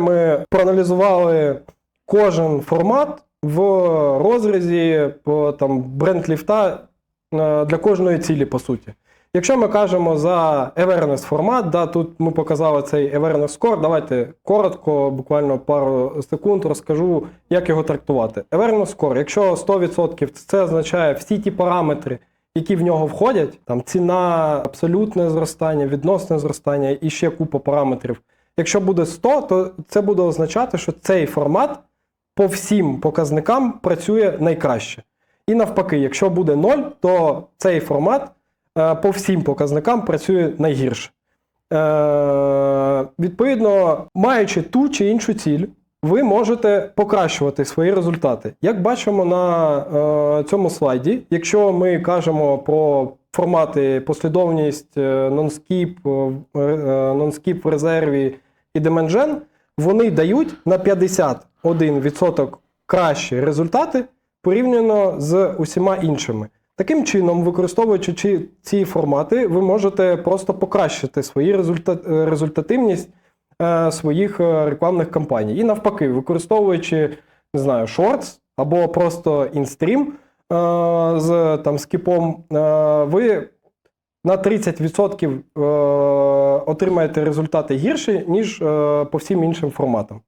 Ми проаналізували кожен формат в розрізі по там бренд ліфта е, для кожної цілі, по суті. Якщо ми кажемо за awareness формат, да, тут ми показали цей awareness score, давайте коротко, буквально пару секунд розкажу, як його трактувати. Awareness score, якщо 100%, це означає всі ті параметри, які в нього входять, там ціна, абсолютне зростання, відносне зростання і ще купа параметрів. Якщо буде 100, то це буде означати, що цей формат по всім показникам працює найкраще. І навпаки, якщо буде 0, то цей формат е, по всім показникам працює найгірше. Е, відповідно, маючи ту чи іншу ціль, ви можете покращувати свої результати. Як бачимо на е, цьому слайді, якщо ми кажемо про формати послідовність, е, нонскіп, е, нонскіп в резерві і Dimension, вони дають на 51% кращі результати порівняно з усіма іншими. Таким чином, використовуючи ці формати, ви можете просто покращити свої е, результативність е, своїх е, рекламних кампаній. І навпаки, використовуючи не знаю, Shorts або просто е, з там скіпом, ви на 30% е, отримаєте результати гірші, ніж е, по всім іншим форматам.